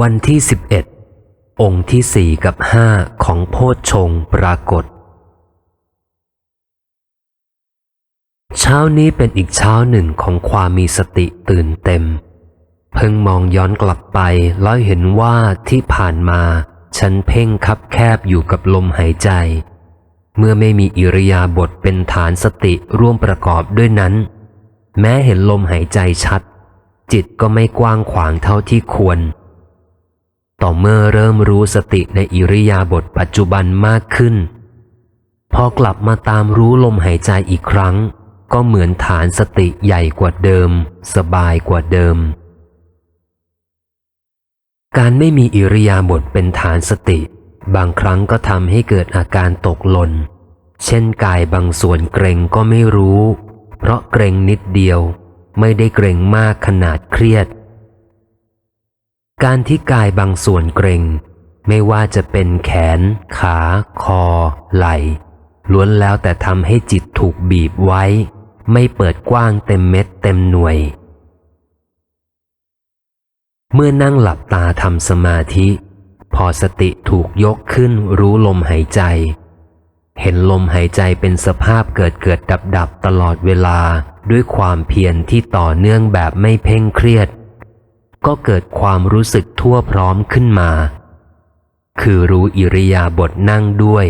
วันที่ 11 องค์ที่สี่กับห้าของโพชฌงปรากฏ เช้านี้เป็นอีกเช้าหนึ่งของความมีสติตื่นเต็ม เพิ่งมองย้อนกลับไปแล้วเห็นว่าที่ผ่านมา ฉันเพ่งคับแคบอยู่กับลมหายใจ เมื่อไม่มีอิริยาบถเป็นฐานสติร่วมประกอบด้วยนั้น แม้เห็นลมหายใจชัด จิตก็ไม่กว้างขวางเท่าที่ควร ต่อเมื่อเริ่มรู้สติในอิริยาบถปัจจุบันมากขึ้น พอกลับมาตามรู้ลมหายใจอีกครั้ง ก็เหมือนฐานสติใหญ่กว่าเดิม สบายกว่าเดิม การไม่มีอิริยาบถเป็นฐานสติ บางครั้งก็ทำให้เกิดอาการตกหล่น เช่นกายบางส่วนเกรงก็ไม่รู้ เพราะเกรงนิดเดียว ไม่ได้เกรงมากขนาดเครียด การที่กายบางส่วนเกรงไม่ว่าจะเป็นแขน ขา คอ ไหล่ล้วนแล้วแต่ทำให้จิตถูกบีบไว้ ไม่เปิดกว้างเต็มเม็ดเต็มหน่วย เมื่อนั่งหลับตาทำสมาธิ พอสติถูกยกขึ้นรู้ลมหายใจ เห็นลมหายใจเป็นสภาพเกิดเกิดดับดับตลอดเวลาด้วยความเพียรที่ต่อเนื่องแบบไม่เพ่งเครียด ก็เกิดความรู้สึกทั่วพร้อมขึ้นมา คือรู้อิริยาบถนั่งด้วย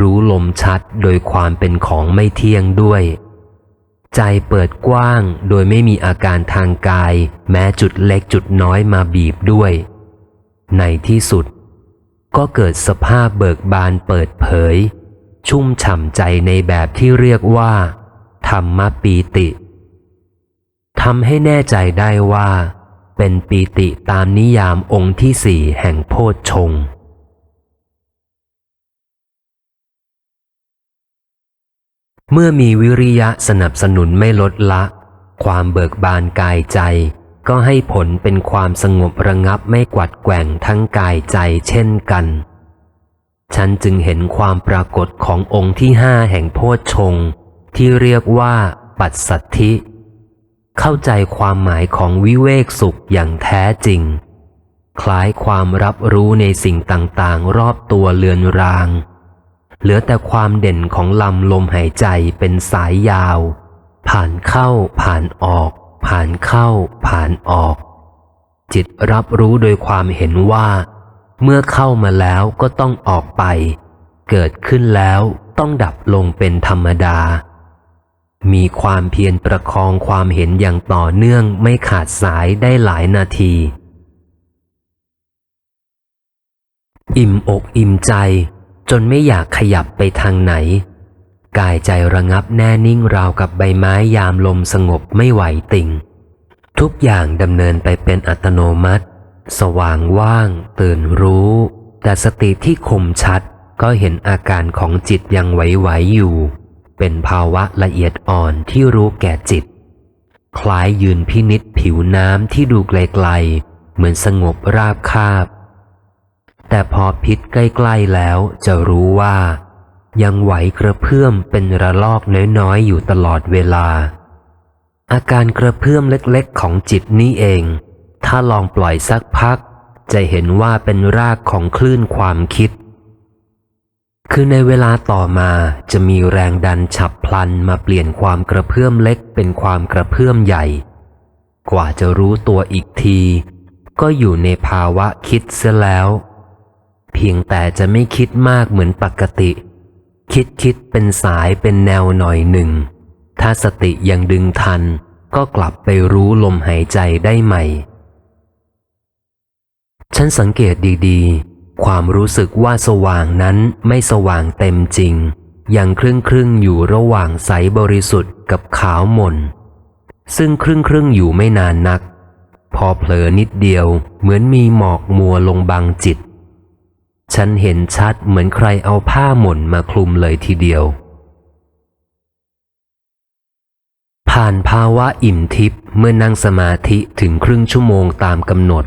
รู้ลมชัดโดยความเป็นของไม่เที่ยงด้วย ใจเปิดกว้างโดยไม่มีอาการทางกาย แม้จุดเล็กจุดน้อยมาบีบด้วย ในที่สุด ก็เกิดสภาพเบิกบานเปิดเผย ชุ่มฉ่ำใจในแบบที่เรียกว่า ธรรมปีติทำให้แน่ใจได้ว่า เป็นปีติตามนิยามองค์ที่สี่แห่งโพชฌงค์เมื่อมีวิริยะสนับสนุนไม่ลดละ ความเบิกบานกายใจ ก็ให้ผลเป็นความสงบระงับไม่กวัดแกว่งทั้งกายใจเช่นกัน ฉันจึงเห็นความปรากฏขององค์ที่ห้าแห่งโพชฌงที่เรียกว่า ปัสสัทธิ เข้าใจความหมายของวิเวกสุขอย่างแท้จริง คล้ายความรับรู้ในสิ่งต่างๆ รอบตัวเลือนราง เหลือแต่ความเด่นของลำลมหายใจเป็นสายยาว ผ่านเข้าผ่านออก ผ่านเข้า ผ่านออก จิตรับรู้โดยความเห็นว่า เมื่อเข้ามาแล้วก็ต้องออกไป เกิดขึ้นแล้วต้องดับลงเป็นธรรมดา มีความเพียรประคองความเห็นอย่างต่อเนื่องไม่ขาดสายได้หลายนาที อิ่มอกอิ่มใจ จนไม่อยากขยับไปทางไหน กายใจระงับแน่นิ่งราวกับใบไม้ยามลมสงบไม่ไหวติ่ง ทุกอย่างดำเนินไปเป็นอัตโนมัติ สว่างว่าง ตื่นรู้ แต่สติที่คมชัดก็เห็นอาการของจิตยังไหวๆอยู่ เป็นภาวะละเอียดอ่อนที่รู้แก่จิต คล้ายยืนพินิษผิวน้ำที่ดูไกลๆ เหมือนสงบราบคาบ แต่พอพิษใกล้ๆแล้วจะรู้ว่า ยังไหวกระเพื่อมเป็นระลอกน้อยๆ อยู่ตลอดเวลา อาการกระเพื่อมเล็กๆของจิตนี้เอง ถ้าลองปล่อยสักพัก จะเห็นว่าเป็นรากของคลื่นความคิด คือในเวลาต่อมาจะมีแรงดันฉับพลันมาเปลี่ยนความกระเพื่อมเล็กเป็นความกระเพื่อมใหญ่ กว่าจะรู้ตัวอีกที ก็อยู่ในภาวะคิดเสียแล้ว เพียงแต่จะไม่คิดมากเหมือนปกติ คิดคิดเป็นสายเป็นแนวหน่อยหนึ่ง ถ้าสติยังดึงทัน ก็กลับไปรู้ลมหายใจได้ใหม่ ฉันสังเกตดีๆ ความรู้สึกว่าสว่างนั้นไม่สว่างเต็มจริง ยังครึ่งครึ่งๆอยู่ระหว่างใสบริสุทธิ์กับขาวหม่น ซึ่งครึ่งครึ่งๆอยู่ไม่นานนัก พอเผลอนิดเดียวเหมือนมีหมอกมัวลงบังจิต ฉันเห็นชัดเหมือนใครเอาผ้าหม่นมาคลุมเลยทีเดียว ผ่านภาวะอิ่มทิพย์เมื่อนั่งสมาธิถึงครึ่งชั่วโมงตามกำหนด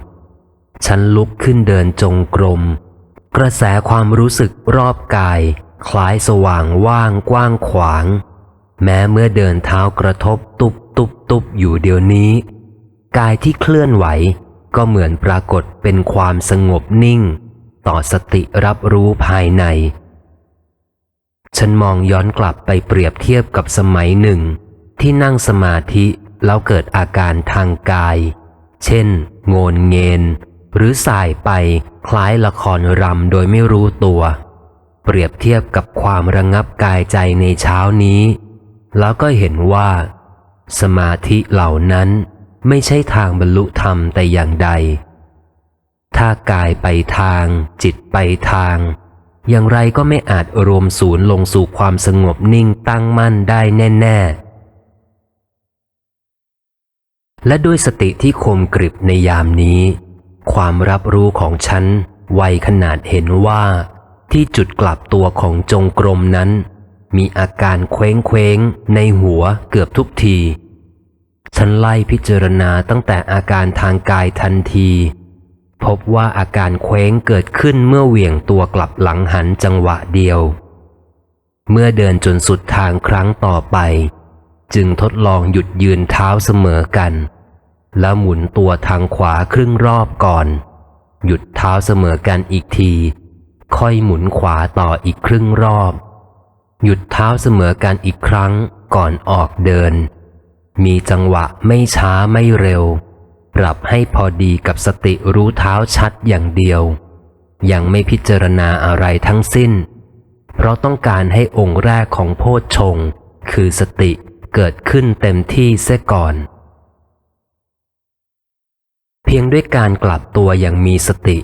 ฉันลุกขึ้นเดินจงกรม กระแสความรู้สึกรอบกาย คล้ายสว่างว่างกว้างขวาง แม้เมื่อเดินเท้ากระทบตุบตุบตุบอยู่เดี๋ยวนี้ กายที่เคลื่อนไหวก็เหมือนปรากฏเป็นความสงบนิ่ง ต่อสติรับรู้ภายใน ฉันมองย้อนกลับไปเปรียบเทียบกับสมัยหนึ่ง ที่นั่งสมาธิแล้วเกิดอาการทางกาย เช่น โงนเงน หรือสายไปคล้ายละครรำโดยไม่รู้ตัว เปรียบเทียบกับความระงับกายใจในเช้านี้ แล้วก็เห็นว่า สมาธิเหล่านั้นไม่ใช่ทางบรรลุธรรมแต่อย่างใด ถ้ากายไปทาง จิตไปทาง อย่างไรก็ไม่อาจรวมศูนย์ลงสู่ความสงบนิ่งตั้งมั่นได้แน่ ๆและด้วยสติที่คมกริบในยามนี้ ความรับรู้ของฉันไวขนาดเห็นว่า ที่จุดกลับตัวของจงกรมนั้น มีอาการเคว้งเคว้งในหัวเกือบทุกที ฉันไล่พิจารณาตั้งแต่อาการทางกายทันที พบว่าอาการเคว้งเกิดขึ้นเมื่อเหวี่ยงตัวกลับหลังหันจังหวะเดียว เมื่อเดินจนสุดทางครั้งต่อไป จึงทดลองหยุดยืนเท้าเสมอกัน แล้วหมุนตัวทางขวาครึ่งรอบก่อน หยุดเท้าเสมอกันอีกที ค่อยหมุนขวาต่ออีกครึ่งรอบ หยุดเท้าเสมอกันอีกครั้งก่อนออกเดิน มีจังหวะไม่ช้าไม่เร็ว ปรับให้พอดีกับสติรู้เท้าชัดอย่างเดียว ยังไม่พิจารณาอะไรทั้งสิ้น เพราะต้องการให้องค์แรกของโพชฌงคือสติเกิดขึ้นเต็มที่เสียก่อน พียงด้วยการกลับตัวอย่างมีสติ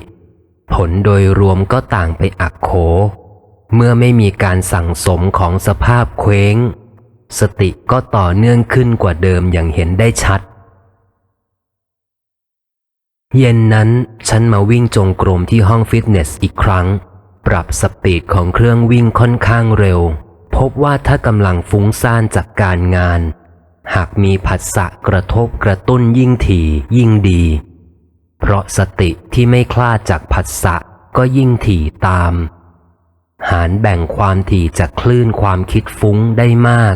ผลโดยรวมก็ต่างไปอักโข เมื่อไม่มีการสั่งสมของสภาพเคว้ง สติก็ต่อเนื่องขึ้นกว่าเดิมอย่างเห็นได้ชัด เย็นนั้นฉันมาวิ่งจงกรมที่ห้องฟิตเนสอีกครั้ง ปรับสปีดของเครื่องวิ่งค่อนข้างเร็ว พบว่าถ้ากำลังฟุ้งซ่านจากการงานหากมีผัสสะกระทบกระตุ้นยิ่งถี่ยิ่งดี เพราะสติที่ไม่คลาดจากผัสสะก็ยิ่งถี่ตาม หารแบ่งความถี่จากคลื่นความคิดฟุ้งได้มาก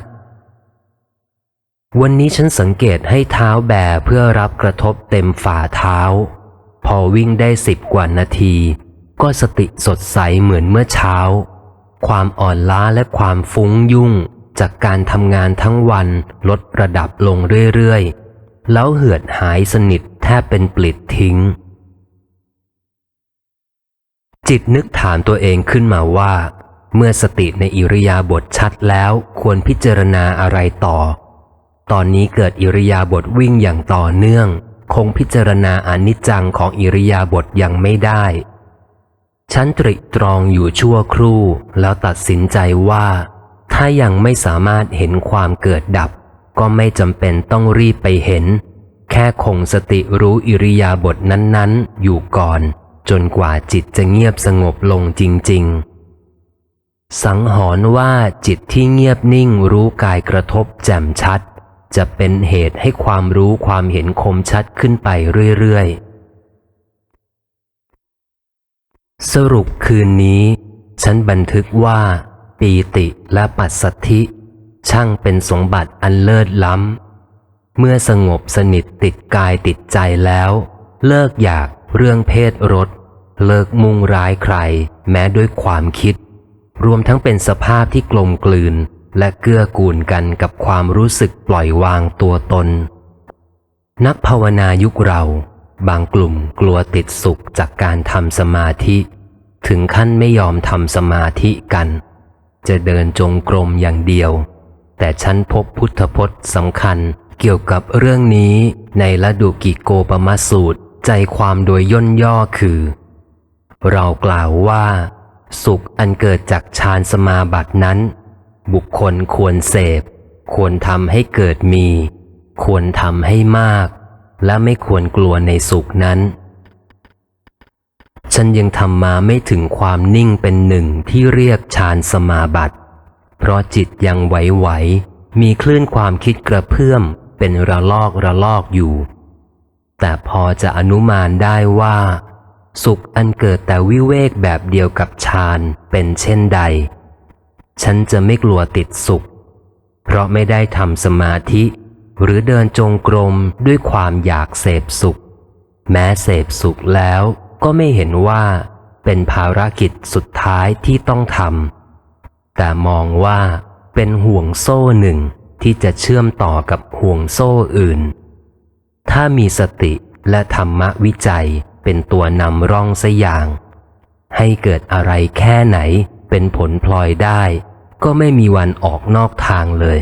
วันนี้ฉันสังเกตให้เท้าแบเพื่อรับกระทบเต็มฝ่าเท้า พอวิ่งได้สิบกว่านาที ก็สติสดใสเหมือนเมื่อเช้า ความอ่อนล้าและความฟุ้งยุ่งจากการทำงานทั้งวันลดระดับลงเรื่อยๆ แล้วเหือดหายสนิท แทบเป็นปลิดทิ้ง จิตนึกถามตัวเองขึ้นมาว่า เมื่อสติในอิริยาบถชัดแล้วควรพิจารณาอะไรต่อ ตอนนี้เกิดอิริยาบถวิ่งอย่างต่อเนื่อง คงพิจารณาอนิจจังของอิริยาบถยังไม่ได้ฉันตริตรองอยู่ชั่วครู่แล้วตัดสินใจว่า ถ้ายังไม่สามารถเห็นความเกิดดับ ก็ไม่จำเป็นต้องรีบไปเห็น แค่คงสติรู้อิริยาบถนั้นๆ อยู่ก่อน จนกว่าจิตจะเงียบสงบลงจริง ๆ สังหรณ์ว่าจิตที่เงียบนิ่งรู้กายกระทบแจ่มชัด จะเป็นเหตุให้ความรู้ความเห็นคมชัดขึ้นไปเรื่อย ๆ สรุปคืนนี้ ฉันบันทึกว่า ปีติและปัสสัทธิ ช่างเป็นสมบัติอันเลิศล้ำ เมื่อสงบสนิทติดกายติดใจแล้ว เลิกอยากเรื่องเพศรสเลิกมุ่งร้ายใคร แม้ด้วยความคิด รวมทั้งเป็นสภาพที่กลมกลืน และเกื้อกูลกันกับความรู้สึกปล่อยวางตัวตน นักภาวนายุคเรา บางกลุ่มกลัวติดสุขจากการทำสมาธิ ถึงขั้นไม่ยอมทำสมาธิกัน จะเดินจงกรมอย่างเดียว แต่ฉันพบพุทธพจน์สำคัญ เกี่ยวกับเรื่องนี้ในละดุกิโกปมาสูตร ใจความโดยย่นย่อคือ เรากล่าวว่า สุขอันเกิดจากฌานสมาบัตินั้น บุคคลควรเสพ ควรทำให้เกิดมี ควรทำให้มาก และไม่ควรกลัวในสุขนั้น ฉันยังทำมาไม่ถึงความนิ่งเป็นหนึ่งที่เรียกฌานสมาบัติ เพราะจิตยังไหวๆมีคลื่นความคิดกระเพื่อม เป็นระลอกระลอกอยู่ แต่พอจะอนุมานได้ว่า สุขอันเกิดแต่วิเวกแบบเดียวกับฌานเป็นเช่นใด ฉันจะไม่กลัวติดสุข เพราะไม่ได้ทำสมาธิ หรือเดินจงกรมด้วยความอยากเสพสุข แม้เสพสุขแล้วก็ไม่เห็นว่าเป็นภารกิจสุดท้ายที่ต้องทำแต่มองว่าเป็นห่วงโซ่หนึ่ง ที่จะเชื่อมต่อกับห่วงโซ่อื่น ถ้ามีสติและธรรมวิจัยเป็นตัวนำร่องสอย่าง ให้เกิดอะไรแค่ไหนเป็นผลพลอยได้ ก็ไม่มีวันออกนอกทางเลย